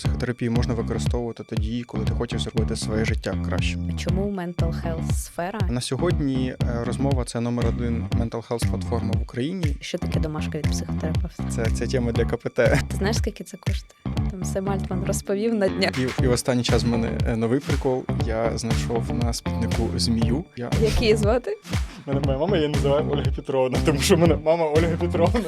Психотерапію можна використовувати тоді, коли ти хочеш зробити своє життя кращим. Чому mental health сфера? На сьогодні е, розмова це номер один mental health платформа в Україні. Що таке домашка від психотерапевта? Це, це тема для КПТ. Ти знаєш, скільки це коштує? Там Сем Альтман розповів на днях. І, і в останній час в мене е, новий прикол. Я знайшов на спіднику змію. Я її звати? мене моя мама її називає Ольга Петровна, тому що мене мама Ольга Петровна.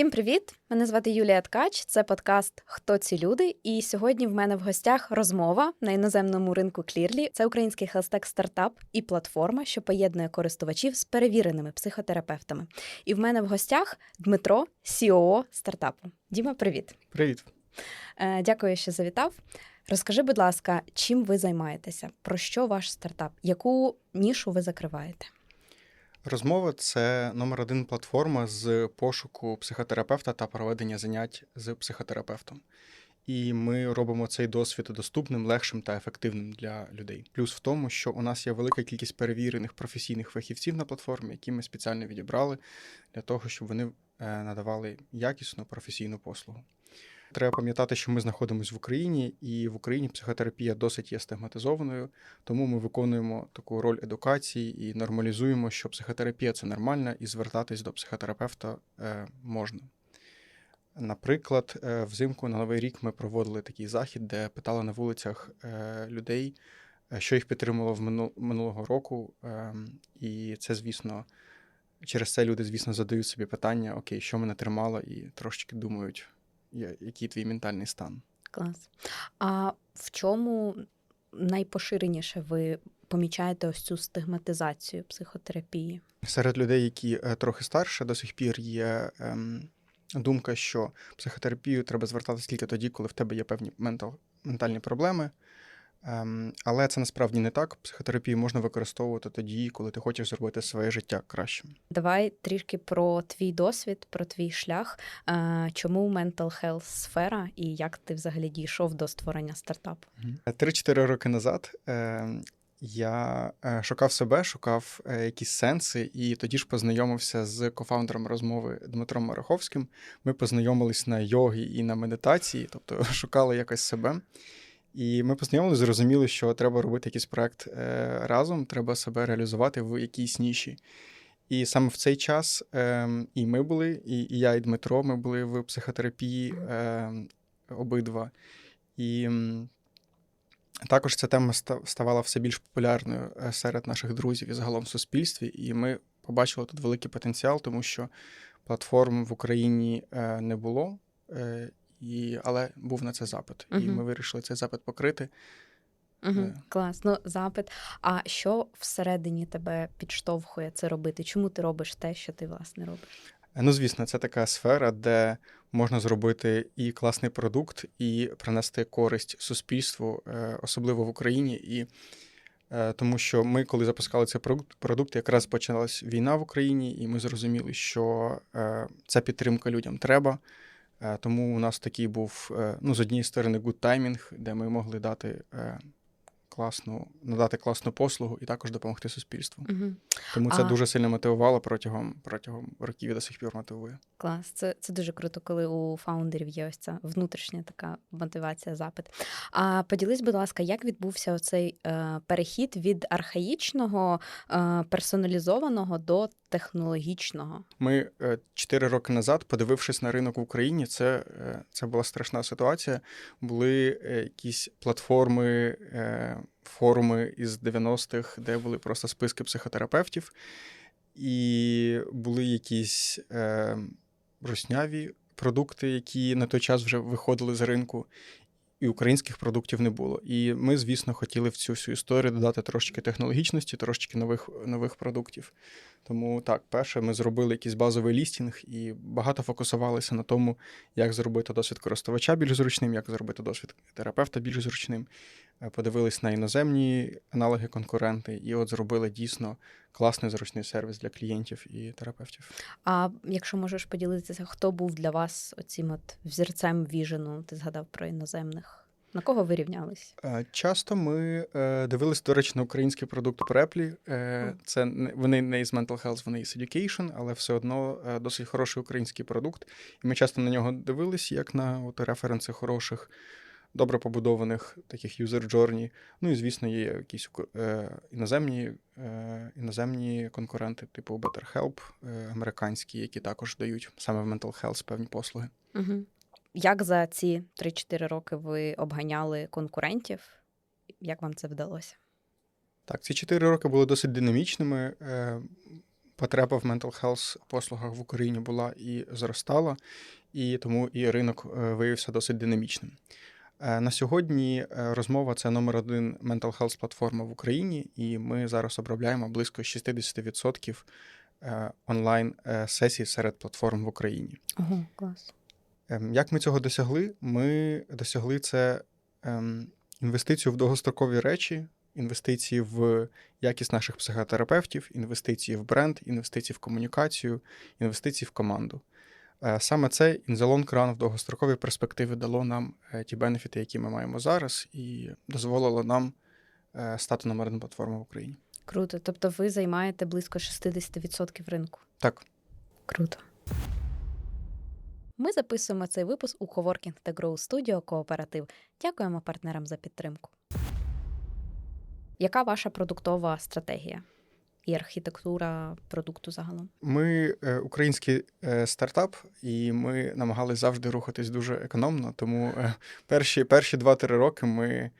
Всім привіт! Мене звати Юлія Ткач. Це подкаст Хто ці люди? І сьогодні в мене в гостях розмова на іноземному ринку Clearly. Це український хелстек стартап і платформа, що поєднує користувачів з перевіреними психотерапевтами. І в мене в гостях Дмитро, COO стартапу. Діма, привіт! Привіт. Е, Дякую, що завітав. Розкажи, будь ласка, чим ви займаєтеся? Про що ваш стартап? Яку нішу ви закриваєте? Розмова це номер один платформа з пошуку психотерапевта та проведення занять з психотерапевтом. І ми робимо цей досвід доступним, легшим та ефективним для людей. Плюс в тому, що у нас є велика кількість перевірених професійних фахівців на платформі, які ми спеціально відібрали для того, щоб вони е, надавали якісну професійну послугу. Треба пам'ятати, що ми знаходимося в Україні, і в Україні психотерапія досить є стигматизованою, тому ми виконуємо таку роль едукації і нормалізуємо, що психотерапія це нормально, і звертатись до психотерапевта е, можна. Наприклад, е, взимку на Новий рік ми проводили такий захід, де питали на вулицях е, людей, що їх підтримувало в мину- минулого року. Е, і це, звісно, через це люди, звісно, задають собі питання: окей, що мене тримало, і трошечки думають, який твій ментальний стан. Клас. А в чому найпоширеніше ви помічаєте ось цю стигматизацію психотерапії? Серед людей, які е, трохи старше, до сих пір є ем, думка, що психотерапію треба звертатися тільки тоді, коли в тебе є певні ментал, ментальні проблеми. Ем, але це насправді не так. Психотерапію можна використовувати тоді, коли ти хочеш зробити своє життя кращим. Давай трішки про твій досвід, про твій шлях. Е, Чому mental health сфера і як ти взагалі дійшов до створення стартапу? Три-чотири роки назад е, я е, шукав себе, шукав якісь сенси, і тоді ж познайомився з кофаундером розмови Дмитром Мараховським. Ми познайомились на йогі і на медитації, тобто шукали якось себе. І ми познайомилися, зрозуміли, що треба робити якийсь проект е, разом, треба себе реалізувати в якійсь ніші. І саме в цей час е, і ми були, і, я, і Дмитро, ми були в психотерапії е, обидва. І також ця тема ставала все більш популярною е, серед наших друзів і загалом в суспільстві. І ми побачили тут великий потенціал, тому що платформ в Україні е, не було, і, але був на це запит. І ми вирішили цей запит покрити. Угу, Е. клас. Ну, запит. А що всередині тебе підштовхує це робити? Чому ти робиш те, що ти власне робиш? Ну, звісно, це така сфера, де можна зробити і класний продукт, і принести користь суспільству, е, особливо в Україні. І е, тому що ми, коли запускали цей продукт, якраз почалась війна в Україні, і ми зрозуміли, що ця підтримка людям треба. Е, Тому у нас такий був е, ну, з однієї сторони good timing, де ми могли дати е, класну, надати класну послугу і також допомогти суспільству. Угу. Тому це А- дуже сильно мотивувало протягом, протягом років і до сих пір мотивує. Клас, це, це дуже круто, коли у фаундерів є ось ця внутрішня така мотивація, запит. А поділись, будь ласка, як відбувся оцей е, перехід від архаїчного, е, персоналізованого до технологічного? Ми е, чотири роки назад, подивившись на ринок в Україні, це, е, це була страшна ситуація. Були е, якісь платформи, е, форуми із 90-х, де були просто списки психотерапевтів, і були якісь е, русняві продукти, які на той час вже виходили з ринку. І українських продуктів не було. І ми, звісно, хотіли в цю всю історію додати трошки технологічності, трошки нових, нових продуктів. Тому так, перше, ми зробили якийсь базовий лістінг і багато фокусувалися на тому, як зробити досвід користувача більш зручним, як зробити досвід терапевта більш зручним. Е, Подивились на іноземні аналоги конкуренти, і от зробили дійсно класний зручний сервіс для клієнтів і терапевтів. А якщо можеш поділитися, хто був для вас оцім от взірцем віжену? Ти згадав про іноземних На кого ви рівнялись? Е, Часто ми е, дивилися, до речі, на український продукт Преплі. Це вони не із Mental Health, вони із Education, але все одно досить хороший український продукт. І ми часто на нього дивились, як на от, референси хороших, добре побудованих таких user journey. Ну і звісно, є якісь е, іноземні, е, іноземні конкуренти, типу BetterHelp, е, американські, які також дають саме в Mental Health певні послуги. Угу. Як за ці 3-4 роки ви обганяли конкурентів? Як вам це вдалося? Так, ці чотири роки були досить динамічними. Е, Потреба в mental health послугах в Україні була і зростала, і тому і ринок е, виявився досить динамічним. Е, На сьогодні е, розмова це номер один mental health платформа в Україні, і ми зараз обробляємо близько 60% е, онлайн сесій серед платформ в Україні. Ого, клас. Ем, Як ми цього досягли? Ми досягли це ем, інвестицію в довгострокові речі, інвестиції в якість наших психотерапевтів, інвестиції в бренд, інвестиції в комунікацію, інвестиції в команду. Е, Саме це in the long run в довгостроковій перспективі дало нам е, ті бенефіти, які ми маємо зараз, і дозволило нам е, стати номер один платформою в Україні. Круто. Тобто ви займаєте близько 60% ринку. Так, Круто. Ми записуємо цей випуск у Coworking та Grow Studio Кооператив. Дякуємо партнерам за підтримку. Яка ваша продуктова стратегія і архітектура продукту загалом? Ми е, український е, стартап, і ми намагалися завжди рухатись дуже економно. Тому е, перші, перші 2-3 роки ми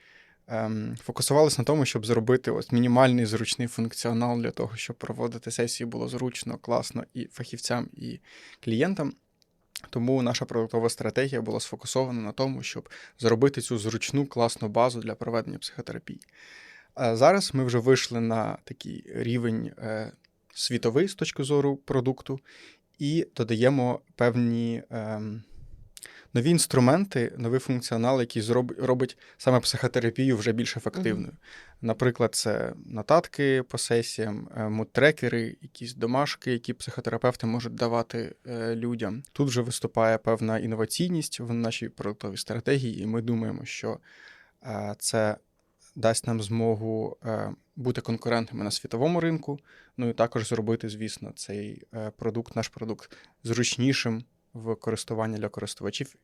ем, фокусувалися на тому, щоб зробити ось мінімальний зручний функціонал для того, щоб проводити сесії було зручно, класно і фахівцям, і клієнтам. Тому наша продуктова стратегія була сфокусована на тому, щоб зробити цю зручну класну базу для проведення психотерапії. Зараз ми вже вийшли на такий рівень е, світовий з точки зору продукту, і додаємо певні ем, нові інструменти, новий функціонал, який робить саме психотерапію вже більш ефективною. Наприклад, це нотатки по сесіям, е, муд-трекери, якісь домашки, які психотерапевти можуть давати е, людям. Тут вже виступає певна інноваційність в нашій продуктовій стратегії, і ми думаємо, що це дасть нам змогу е, бути конкурентами на світовому ринку. Ну і також зробити, звісно, цей е, продукт, наш продукт зручнішим в користуванні для користувачів,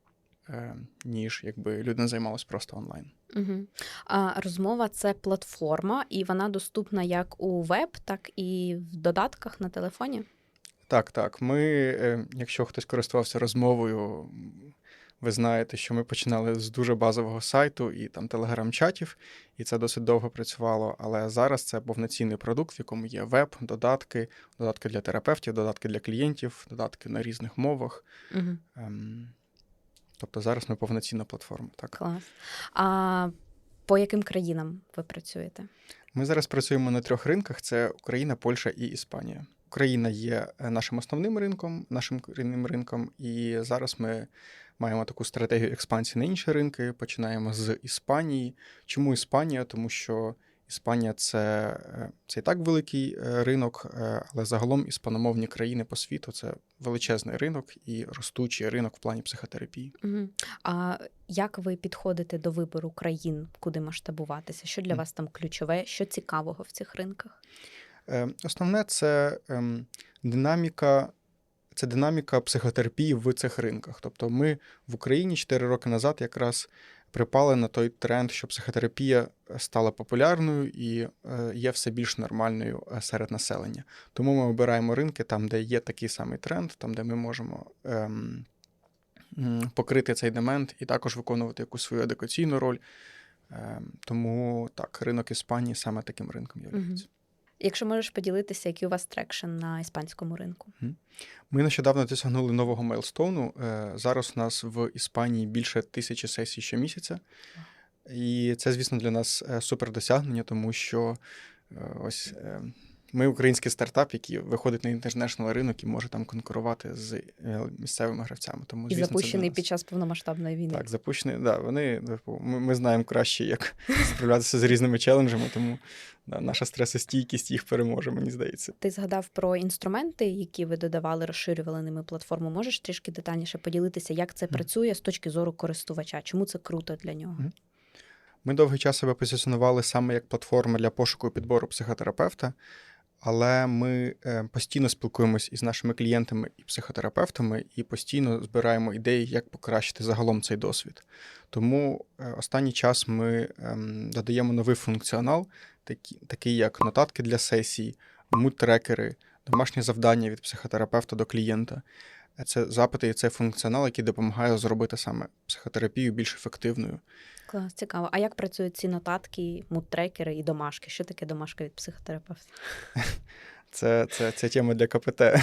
е, ніж якби людина займалась просто онлайн. Угу. А розмова це платформа, і вона доступна як у веб, так і в додатках на телефоні. Так, так. Ми, якщо хтось користувався розмовою, ви знаєте, що ми починали з дуже базового сайту і там телеграм-чатів, і це досить довго працювало. Але зараз це повноцінний продукт, в якому є веб, додатки, додатки для терапевтів, додатки для клієнтів, додатки на різних мовах. Угу. Ем, Тобто зараз ми повноцінна платформа. Так. Клас. А по яким країнам ви працюєте? Ми зараз працюємо на трьох ринках: це Україна, Польща і Іспанія. Україна є е, нашим основним ринком, нашим корінним ринком, і зараз ми маємо таку стратегію експансії на інші ринки. Починаємо з Іспанії. Чому Іспанія? Тому що Іспанія це, е, це і так великий е, ринок, е, але загалом іспаномовні країни по світу це величезний ринок і ростучий ринок в плані психотерапії. Угу. А як ви підходите до вибору країн, куди масштабуватися? Що для вас там ключове? Що цікавого в цих ринках? Основне це ем, динаміка. Це динаміка психотерапії в цих ринках. Тобто, ми в Україні 4 роки назад якраз припали на той тренд, що психотерапія стала популярною і е, є все більш нормальною е, серед населення. Тому ми обираємо ринки там, де є такий самий тренд, там, де ми можемо ем, покрити цей демент і також виконувати якусь свою едукаційну роль. Ем, Тому так, ринок Іспанії саме таким ринком є. Якщо можеш поділитися, який у вас трекшн на іспанському ринку? Ми нещодавно досягнули нового мейлстоуну. Е, Зараз у нас в Іспанії більше тисячі сесій щомісяця. І це, звісно, для нас е, супер досягнення, тому що е, ось ми український стартап, який виходить на інтернешнл ринок і може там конкурувати з е, місцевими гравцями. Тому, І звісно, це запущений під час повномасштабної війни. Так, запущений, да, вони, типу, ми, ми знаємо краще, як справлятися з різними челенджами, тому да, наша стресостійкість їх переможе, мені здається. Ти згадав про інструменти, які ви додавали, розширювали ними платформу. Можеш трішки детальніше поділитися, як це Мгм. працює з точки зору користувача? Чому це круто для нього? Мгм. Ми довгий час себе позиціонували саме як платформа для пошуку і підбору психотерапевта, але ми е, постійно спілкуємось із нашими клієнтами і психотерапевтами і постійно збираємо ідеї, як покращити загалом цей досвід. Тому е, останній час ми ем, додаємо новий функціонал, такий як нотатки для сесій, мут-трекери, домашні завдання від психотерапевта до клієнта. Це запити і це функціонал, який допомагає зробити саме психотерапію більш ефективною. Клас, цікаво. А як працюють ці нотатки, мудтрекери і домашки? Що таке домашка від психотерапевта? Це, це, це тема для КПТ.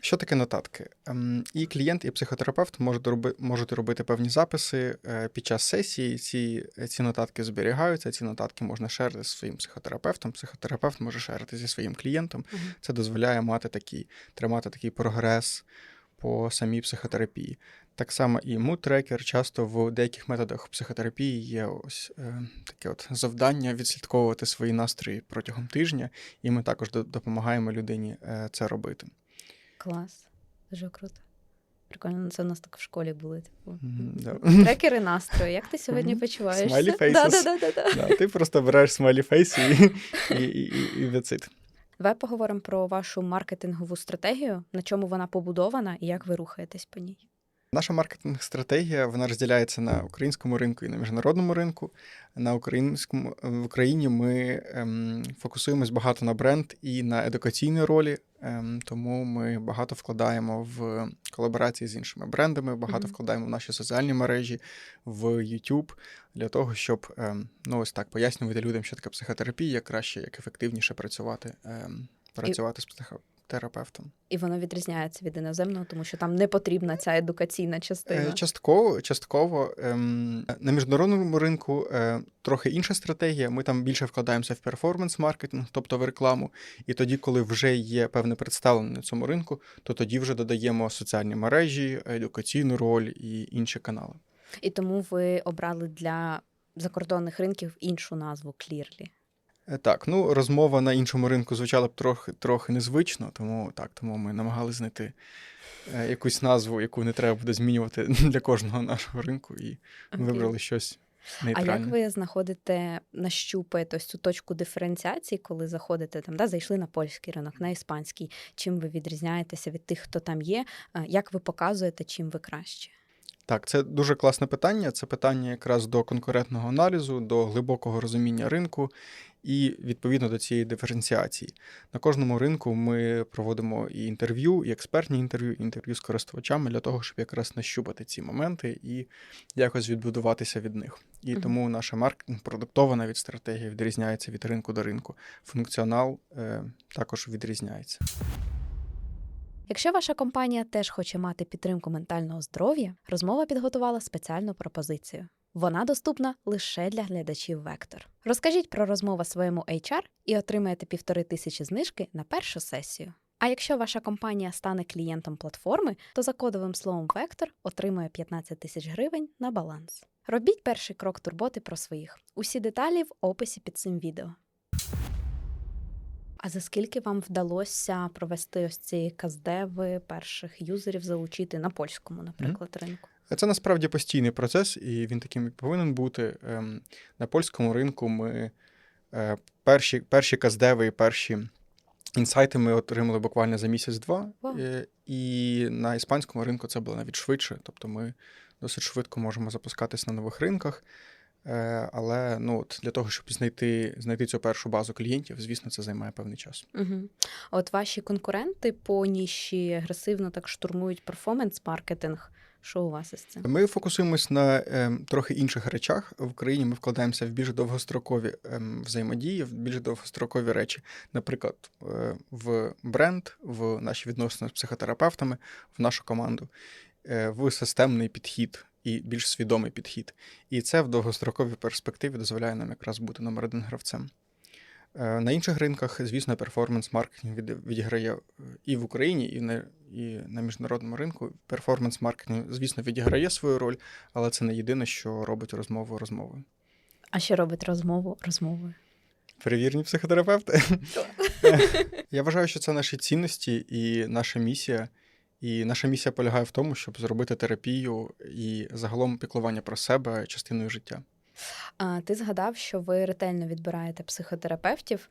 Що таке нотатки? Ем, І клієнт, і психотерапевт можуть, роби, можуть робити певні записи е, під час сесії. Ці, ці нотатки зберігаються, ці нотатки можна шерити зі своїм психотерапевтом. Психотерапевт може шерити зі своїм клієнтом. Це дозволяє мати такий, тримати такий прогрес по самій психотерапії. Так само і mood-tracker. часто в деяких методах психотерапії є ось е, таке от завдання відслідковувати свої настрої протягом тижня, і ми також допомагаємо людині е, це робити. Клас. Дуже круто. Прикольно, це у нас так в школі були. Типу. Да. Трекери настрою. Як ти сьогодні Мгм. почуваєшся? Smiley faces. Да, да, да, да, да. Да, ти просто береш смайлі фейс і, і, і, і, і it. Давай поговоримо про вашу маркетингову стратегію, на чому вона побудована і як ви рухаєтесь по ній. Наша маркетинг-стратегія вона розділяється на українському ринку і на міжнародному ринку. На українському в Україні ми ем, фокусуємось багато на бренд і на едукаційні ролі, ем, тому ми багато вкладаємо в колаборації з іншими брендами, багато Мгм. вкладаємо в наші соціальні мережі, в YouTube, для того, щоб ем, ну ось так пояснювати людям, що таке психотерапія, як краще, як ефективніше працювати, ем, працювати з психотерапевтом. І воно відрізняється від іноземного, тому що там не потрібна ця едукаційна частина. Е, Частково, частково ем, на міжнародному ринку е, трохи інша стратегія. Ми там більше вкладаємося в перформанс-маркетинг, тобто в рекламу. І тоді, коли вже є певне представлення на цьому ринку, то тоді вже додаємо соціальні мережі, едукаційну роль і інші канали. І тому ви обрали для закордонних ринків іншу назву Clearly. Е, Так, ну розмова на іншому ринку звучала б трохи трохи незвично, тому так, тому ми намагалися знайти е, якусь назву, яку не треба буде змінювати для кожного нашого ринку, і Окей. вибрали щось А як ви знаходите, нащупаєте ось цю точку диференціації, коли заходите там, да, зайшли на польський ринок, на іспанський? Чим ви відрізняєтеся від тих, хто там є? Е, Як ви показуєте, чим ви краще? Так, це дуже класне питання. Це питання якраз до конкурентного аналізу, до глибокого розуміння ринку і відповідно до цієї диференціації. На кожному ринку ми проводимо і інтерв'ю, і експертні інтерв'ю, і інтерв'ю з користувачами для того, щоб якраз нащупати ці моменти і якось відбудуватися від них. І Мгм. тому наша маркетинг продуктована від стратегії відрізняється від ринку до ринку. Функціонал е, також відрізняється. Якщо ваша компанія теж хоче мати підтримку ментального здоров'я, розмова підготувала спеціальну пропозицію. Вона доступна лише для глядачів Вектор. Розкажіть про розмову своєму HR і отримаєте півтори тисячі знижки на першу сесію. А якщо ваша компанія стане клієнтом платформи, то за кодовим словом Вектор отримує 15 тисяч гривень на баланс. Робіть перший крок турботи про своїх. Усі деталі в описі під цим відео. А за скільки вам вдалося провести ось ці каздеви перших юзерів залучити на польському, наприклад, ринку? Це насправді постійний процес, і він таким і повинен бути. Ем, На польському ринку ми е, перші, перші каздеви і перші інсайти ми отримали буквально за місяць-два. Вау. Е, І на іспанському ринку це було навіть швидше. Тобто ми досить швидко можемо запускатись на нових ринках. Е, Але ну, от для того, щоб знайти, знайти цю першу базу клієнтів, звісно, це займає певний час. Угу. От ваші конкуренти по ніші агресивно так штурмують перформанс-маркетинг. Що у вас із цим? Ми фокусуємось на е, трохи інших речах. В Україні ми вкладаємося в більш довгострокові е, взаємодії, в більш довгострокові речі. Наприклад, е, в бренд, в наші відносини з психотерапевтами, в нашу команду, е, в системний підхід і більш свідомий підхід. І це в довгостроковій перспективі дозволяє нам якраз бути номер один гравцем. Е, На інших ринках, звісно, перформанс-маркетинг від- відіграє е, і в Україні, і на, і на міжнародному ринку. Перформанс-маркетинг, звісно, відіграє свою роль, але це не єдине, що робить розмову розмовою. А що робить розмову розмовою? Перевірні психотерапевти. Я вважаю, що це наші цінності і наша місія. І наша місія полягає в тому, щоб зробити терапію і загалом піклування про себе частиною життя. А ти згадав, що ви ретельно відбираєте психотерапевтів.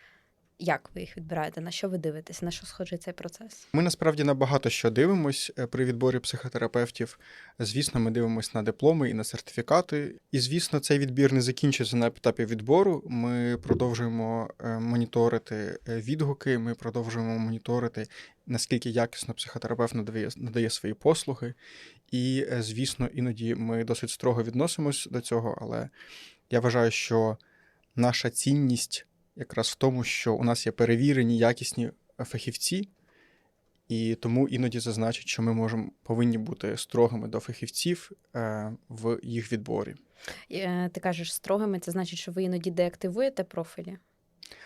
Як ви їх відбираєте? На що ви дивитесь? На що схожий цей процес? Ми насправді на багато що дивимось е, при відборі психотерапевтів. Звісно, ми дивимося на дипломи і на сертифікати. І звісно, цей відбір не закінчиться на етапі відбору. Ми продовжуємо е, моніторити е, відгуки. Ми продовжуємо моніторити, наскільки якісно психотерапевт надає, надає свої послуги. І, звісно, іноді ми досить строго відносимось до цього, але я вважаю, що наша цінність якраз в тому, що у нас є перевірені якісні фахівці, і тому іноді зазначить, що ми можемо повинні бути строгими до фахівців е, в їх відборі. Е, Ти кажеш строгими, це значить, що ви іноді деактивуєте профілі?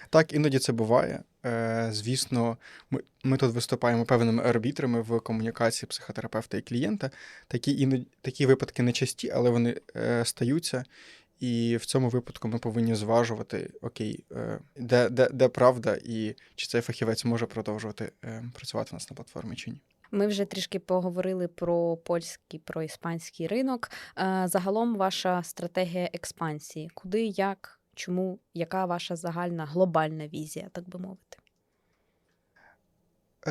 Так, іноді це буває. Е, Звісно, ми, ми тут виступаємо певними арбітрами в комунікації психотерапевта і клієнта. Такі іноді такі випадки не часті, але вони е, стаються. І в цьому випадку ми повинні зважувати, окей, е, де, де, де правда, і чи цей фахівець може продовжувати е, працювати у нас на платформі чи ні. Ми вже трішки поговорили про польський, про іспанський ринок. Е, Загалом ваша стратегія експансії. Куди, як, чому, яка ваша загальна глобальна візія, так би мовити?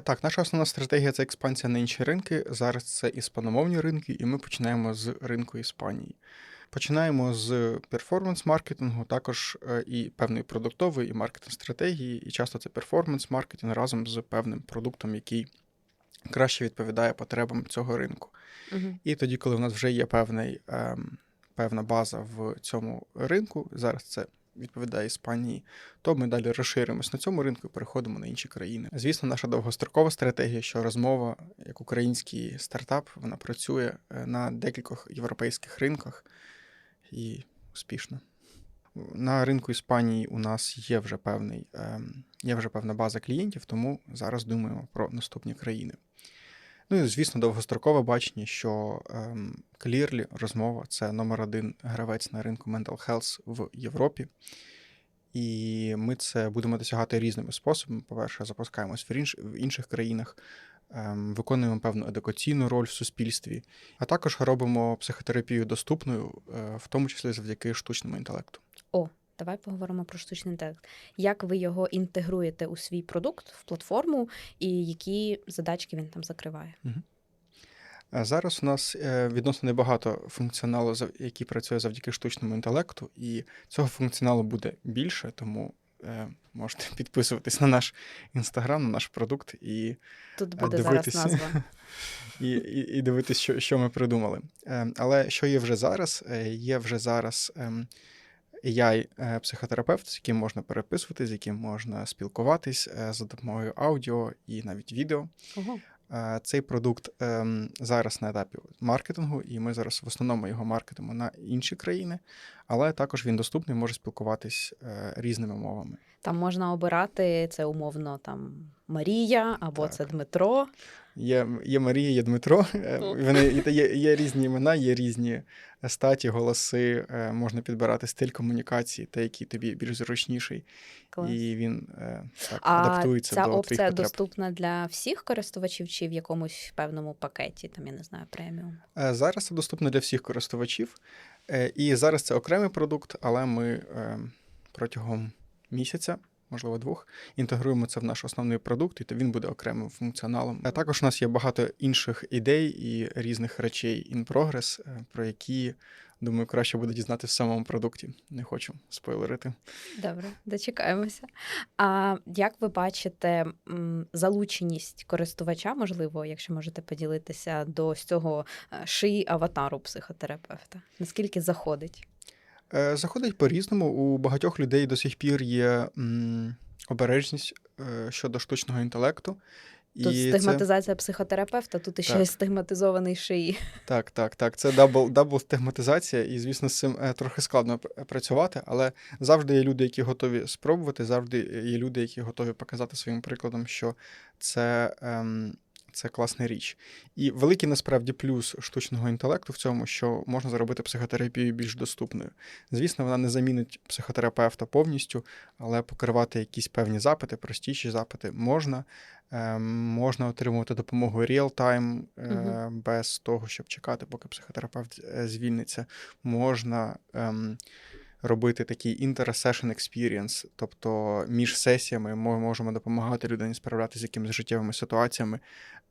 Так, наша основна стратегія це експансія на інші ринки. Зараз це іспаномовні ринки, і ми починаємо з ринку Іспанії. Починаємо з перформанс-маркетингу, також е, і певної продуктової і маркетинг стратегії, і часто це перформанс-маркетинг разом з певним продуктом, який краще відповідає потребам цього ринку. Угу. І тоді, коли в нас вже є певний, ем, певна база в цьому ринку, зараз це відповідає Іспанії, то ми далі розширимось на цьому ринку і переходимо на інші країни. Звісно, наша довгострокова стратегія, що розмова як український стартап, вона працює е, на декількох європейських ринках і успішно. На ринку Іспанії у нас є вже певний, ем, є вже певна база клієнтів, тому зараз думаємо про наступні країни. Ну і звісно, довгострокове бачення, що ем, Clearly розмова це номер один гравець на ринку Mental Health в Європі. І ми це будемо досягати різними способами. По-перше, запускаємось в, інших країнах, виконуємо певну едукаційну роль в суспільстві, а також робимо психотерапію доступною, е, в тому числі завдяки штучному інтелекту. О, давай поговоримо про штучний інтелект. Як ви його інтегруєте у свій продукт, в платформу, і які задачки він там закриває? А Зараз у нас е, відносно небагато функціоналу, який працює завдяки штучному інтелекту, і цього функціоналу буде більше, тому е, можете підписуватись на наш інстаграм, на наш продукт і, Тут е, буде зараз назва. і, і, і дивитись, що, що ми придумали. Е, Але що є вже зараз? Е, Є вже зараз ем, AI-психотерапевт, з яким можна переписуватись, з яким можна спілкуватись е, за допомогою аудіо і навіть відео. Ого. Е, Цей продукт ем, зараз на етапі маркетингу, і ми зараз в основному його маркетимо на інші країни, але також він доступний, може спілкуватись е, різними мовами. Там можна обирати це умовно там Марія або Так. це Дмитро. Є, є Марія, є Дмитро. е, Вони є, є різні імена, є різні статі, голоси. е, Можна підбирати стиль комунікації, те, який тобі більш зручніший, Клас. і він так А адаптується ця до твоїх потреб. доступна для всіх користувачів чи в якомусь певному пакеті, там я не знаю, преміум. Зараз це доступно для всіх користувачів. Е, І зараз це окремий продукт, але ми е, протягом місяця, можливо, двох, інтегруємо це в наш основний продукт, і то він буде окремим функціоналом. А також у нас є багато інших ідей і різних речей in progress, е, про які, думаю, краще буде дізнатися в самому продукті. Не хочу спойлерити. Добре, дочекаємося. А як ви бачите залученість користувача, можливо, якщо можете поділитися до цього е, шиї аватару психотерапевта? Наскільки заходить? Е, Заходить по-різному. У багатьох людей до сих пір є м, обережність е, щодо штучного інтелекту. Тут І це- стигматизація психотерапевта, тут Так. й стигматизований шиї. Так, так, так. Це дабл, дабл стигматизація, і, звісно, з цим е, трохи складно працювати, але завжди є люди, які готові спробувати, завжди є люди, які готові показати своїм прикладом, що це, ем, це класна річ. І великий насправді плюс штучного інтелекту в цьому, що можна зробити психотерапію більш доступною. Звісно, вона не замінить психотерапевта повністю, але покривати якісь певні запити, простіші запити можна. Ем, можна отримувати допомогу real-time, е, Мгм. без того, щоб чекати, поки психотерапевт е, звільниться. Можна ем, робити такий inter-session experience, тобто між сесіями ми можемо допомагати людині справлятися з якимись життєвими ситуаціями е,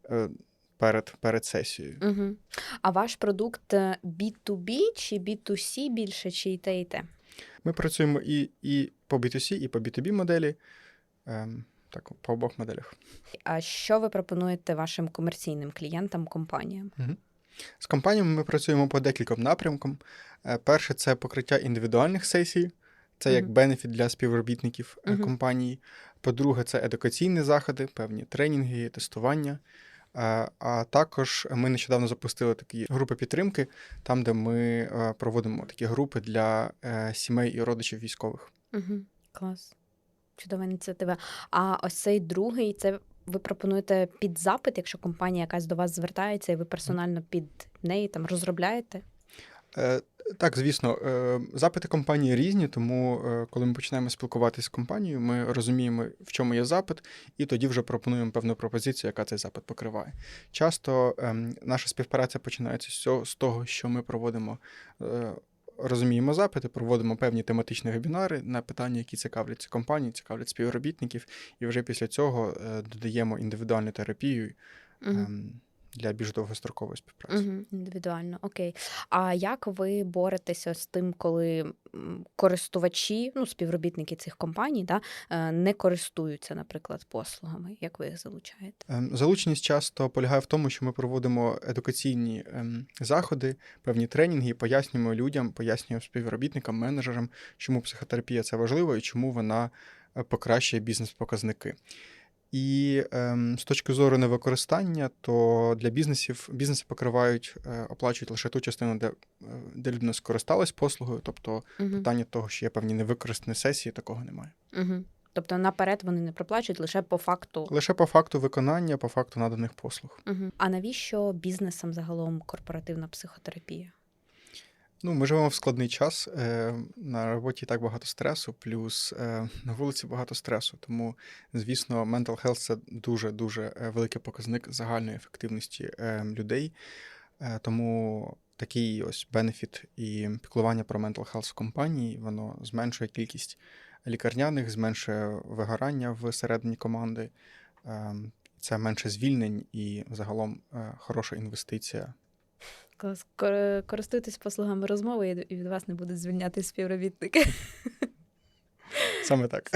перед, перед сесією. Угу. А ваш продукт е, B2B чи B2C більше, чи і те, і те? Ми працюємо і, і по B2C, і по B2B моделі. Ем, так, по обох моделях. А що ви пропонуєте вашим комерційним клієнтам, компаніям? З компаніями ми працюємо по декільком напрямкам. Е, Перше це покриття індивідуальних сесій, це як Мгм. бенефіт для співробітників е, Мгм. компанії. По-друге, це едукаційні заходи, певні тренінги, тестування. Е, А також ми нещодавно запустили такі групи підтримки, там, де ми е, проводимо такі групи для е, сімей і родичів військових. Угу. Клас. Чудова ініціатива. А ось цей другий, це ви пропонуєте під запит, якщо компанія якась до вас звертається, і ви персонально під неї там розробляєте? Так, звісно, е, запити компанії різні, тому е, коли ми починаємо спілкуватися з компанією, ми розуміємо, в чому є запит, і тоді вже пропонуємо певну пропозицію, яка цей запит покриває. Часто ем, наша співпраця починається з того, що ми проводимо. е, Розуміємо запити, проводимо певні тематичні вебінари на питання, які цікавляться компанії, цікавлять співробітників, і вже після цього додаємо індивідуальну терапію Угу. Для більш довгострокової співпраці. Угу. Індивідуально, окей. А як ви боретеся з тим, коли користувачі, ну, співробітники цих компаній, да, е, не користуються, наприклад, послугами? Як ви їх залучаєте? Ем, Залученість часто полягає в тому, що ми проводимо едукаційні ем, заходи, певні тренінги, пояснюємо людям, пояснюємо співробітникам, менеджерам, чому психотерапія це важливо і чому вона е, покращує бізнес-показники. І ем, з точки зору невикористання, то для бізнесів бізнеси покривають, е, оплачують лише ту частину, де, е, де людина скористалась послугою, тобто Угу. питання того, що є певні невикористані сесії, такого немає. Угу. Тобто наперед вони не проплачують лише по факту. Лише по факту виконання, по факту наданих послуг. Угу. А навіщо бізнесам загалом корпоративна психотерапія? Ну, ми живемо в складний час. Е, на роботі так багато стресу, плюс е, на вулиці багато стресу. Тому, звісно, mental health – це дуже дуже великий показник загальної ефективності е, людей. Е, тому такий ось бенефіт і піклування про mental health в компанії воно зменшує кількість лікарняних, зменшує вигорання всередині команди. Е, це менше звільнень і загалом е, хороша інвестиція Користуйтесь послугами розмови, і і від вас не будуть звільняти співробітники. Саме так.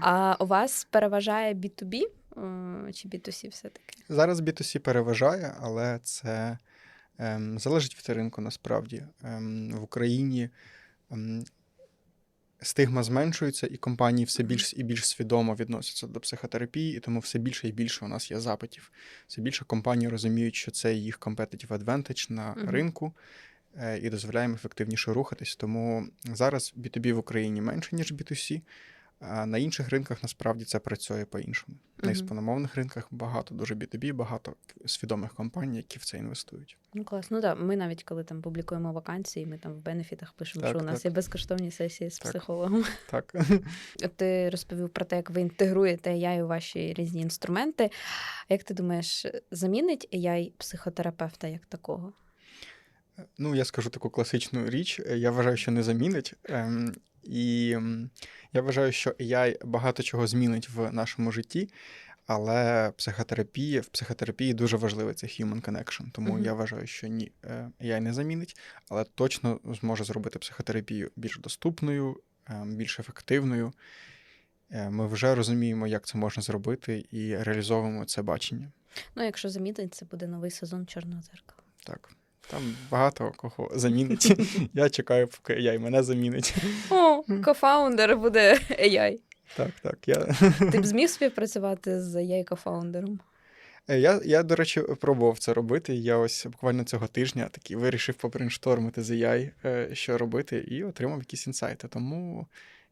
А у вас переважає B2B е, чи B2C все-таки? Зараз B2C переважає, але це ем, залежить від ринку насправді. Ем, в Україні ем, стигма зменшується, і компанії все більш і більш свідомо відносяться до психотерапії, і тому все більше і більше у нас є запитів. Все більше компанії розуміють, що це їх competitive advantage на Мгм. ринку. е, І дозволяємо ефективніше рухатись. Тому зараз B2B в Україні менше, ніж B2C. А на інших ринках насправді це працює по-іншому. На іспаномовних ринках багато дуже B2B, багато свідомих компаній, які в це інвестують. Ну клас. Ну так, ми навіть коли там публікуємо вакансії, ми там в бенефітах пишемо, Так, що у нас так. є безкоштовні сесії з Так. психологом. Так. Ти розповів про те, як ви інтегруєте AI у ваші різні інструменти. Як ти думаєш, замінить AI психотерапевта як такого? Ну, я скажу таку класичну річ. е, Я вважаю, що не замінить. І я вважаю, що AI багато чого змінить в нашому житті, але психотерапія в психотерапії дуже важливий це human connection. Тому Мгм. я вважаю, що ні, е, AI не замінить, але точно зможе зробити психотерапію більш доступною, ем, більш ефективною. Е, Ми вже розуміємо, як це можна зробити, і реалізовуємо це бачення. Ну, якщо замінить, це буде новий сезон Чорного зеркала. Так. Там багато кого замінить. Я чекаю, поки AI мене замінить. О, кофаундер буде AI. Так, так. Я, Ти б зміг співпрацювати з AI кофаундером? Е, я, я, до речі, пробував це робити. Я ось буквально цього тижня такий вирішив попринштормити з AI, е, що робити, і отримав якісь інсайти. Тому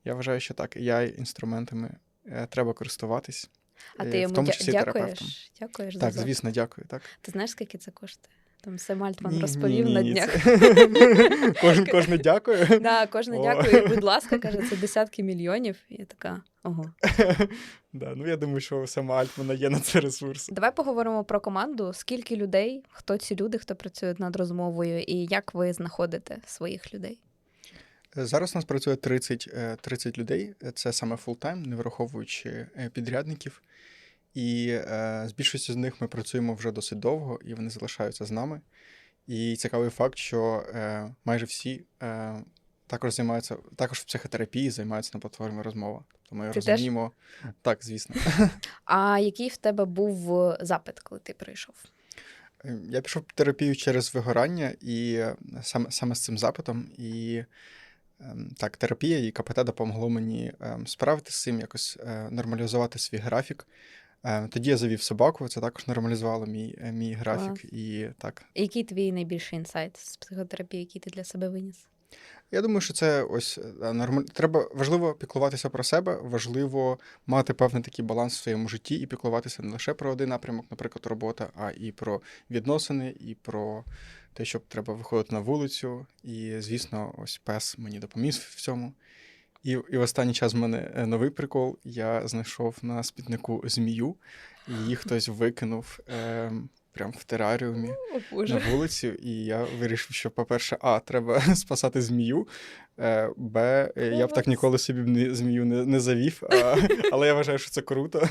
я вважаю, що так, AI інструментами е, треба користуватись. А ти в йому тому терапевтом. дякуєш? Дякуєш Так, за звісно, дякую. Так. Ти знаєш, скільки це коштує? Там Сем Альтман Ні, розповів ні, на днях. Кожен, кожне дякую. Да, кожне дякую, будь ласка, каже, це десятки мільйонів. І я така, ого. Да, ну я думаю, що у Сема Альтмана є на це ресурс. Давай поговоримо про команду. Скільки людей, хто ці люди, хто працює над розмовою, і як ви знаходите своїх людей? Зараз у нас працює 30, е, 30 людей. Е, Це саме фултайм, не враховуючи е, підрядників. І е, з більшістю з них ми працюємо вже досить довго, і вони залишаються з нами. І цікавий факт, що е, майже всі е, також займаються, також в психотерапії займаються на платформі розмова. Тобто ми Ти теж? розуміємо. Так, звісно. А який в тебе був е, запит, коли ти прийшов? Е, Я пішов в терапію через вигорання і е, саме, саме з цим запитом. І ем, так, терапія і КПТ допомогло мені ем, справитися з цим, якось нормалізувати свій графік. Е, Тоді я завів собаку, це також нормалізувало мій, е, мій графік. Клас. І так, Який твій найбільший інсайт з психотерапії, який ти для себе виніс? я думаю, що це ось е, нормаль... Треба важливо піклуватися про себе, важливо мати певний такий баланс в своєму житті і піклуватися не лише про один напрямок, наприклад, робота, а і про відносини, і про те, щоб треба виходити на вулицю. І, звісно, ось пес мені допоміг в цьому. І, і в останній час в мене е, новий прикол. Я знайшов на спітнику змію, і її хтось викинув е, прямо в тераріумі О, на вулицю, і я вирішив, що, по-перше, а, треба спасати змію. е, Б, е, я б так ніколи собі не- змію не, не завів, а, але я вважаю, що це круто.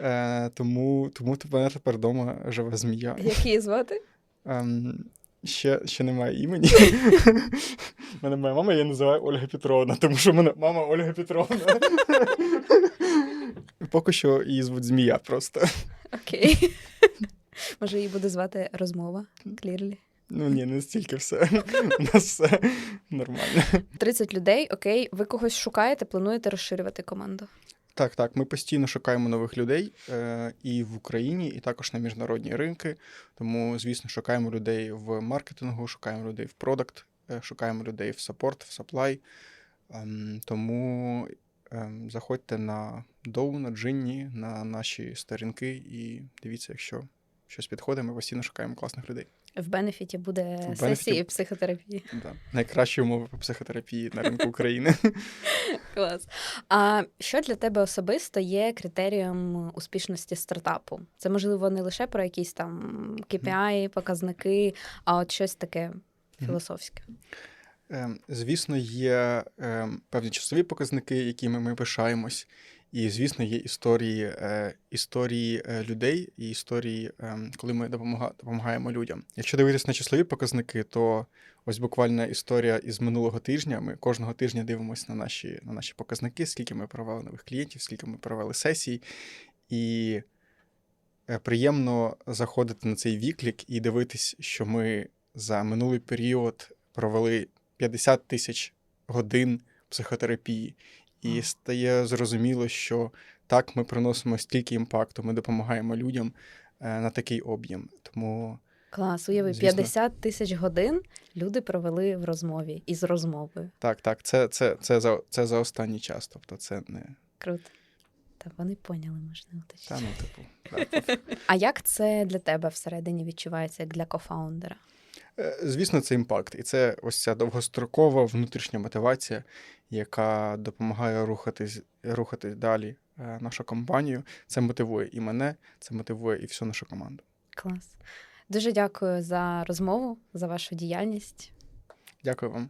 Е, Тому, тому тепер вдома живе змія. Як її звати? Ще, ще немає імені. Мене моя мама, я називаю Ольга Петровна, тому що мене мама Ольга Петровна. Поки що її звуть Змія просто. Окей. Може, її буде звати розмова Клірлі. Ну ні, не стільки все. У нас все нормально. 30 людей, окей. Ви когось шукаєте, плануєте розширювати команду? Так, так. Ми постійно шукаємо нових людей е, і в Україні, і також на міжнародні ринки. Тому, звісно, шукаємо людей в маркетингу, шукаємо людей в продакт, е, шукаємо людей в саппорт, в саплай. Ем, тому ем, заходьте на Доу, на Джинні, на наші сторінки і дивіться, якщо щось підходить, ми постійно шукаємо класних людей. В бенефіті буде В сесії психотерапії. Да. Найкращі умови по психотерапії на ринку України. Клас. А що для тебе особисто є критерієм успішності стартапу? Це можливо не лише про якісь там KPI, показники, а от щось таке філософське. Ем, Звісно, є ем, певні часові показники, якими ми пишаємось. І, звісно, є історії, е, історії е, людей і історії, ем, коли ми допомага, допомагаємо людям. Якщо дивитися на числові показники, то ось буквально історія із минулого тижня. Ми кожного тижня дивимося на наші, на наші показники, скільки ми провели нових клієнтів, скільки ми провели сесій. І е, приємно заходити на цей віклік і дивитись, що ми за минулий період провели 50 тисяч годин психотерапії, і стає зрозуміло, що так ми приносимо стільки імпакту, ми допомагаємо людям е, на такий об'єм. Тому Клас, уяви, Звісно. 50 тисяч годин люди провели в розмові із розмовою. так, так, це, це, це, за, це за останній час. Тобто, це не Круто. Та вони поняли, можна та ну, типу. да. А як це для тебе всередині відчувається, як для кофаундера? Е, Звісно, це імпакт, і це ось ця довгострокова внутрішня мотивація, яка допомагає рухатись, рухатись далі е, нашу компанію. Це мотивує і мене, це мотивує і всю нашу команду. Клас. Дуже дякую за розмову, за вашу діяльність. Дякую вам.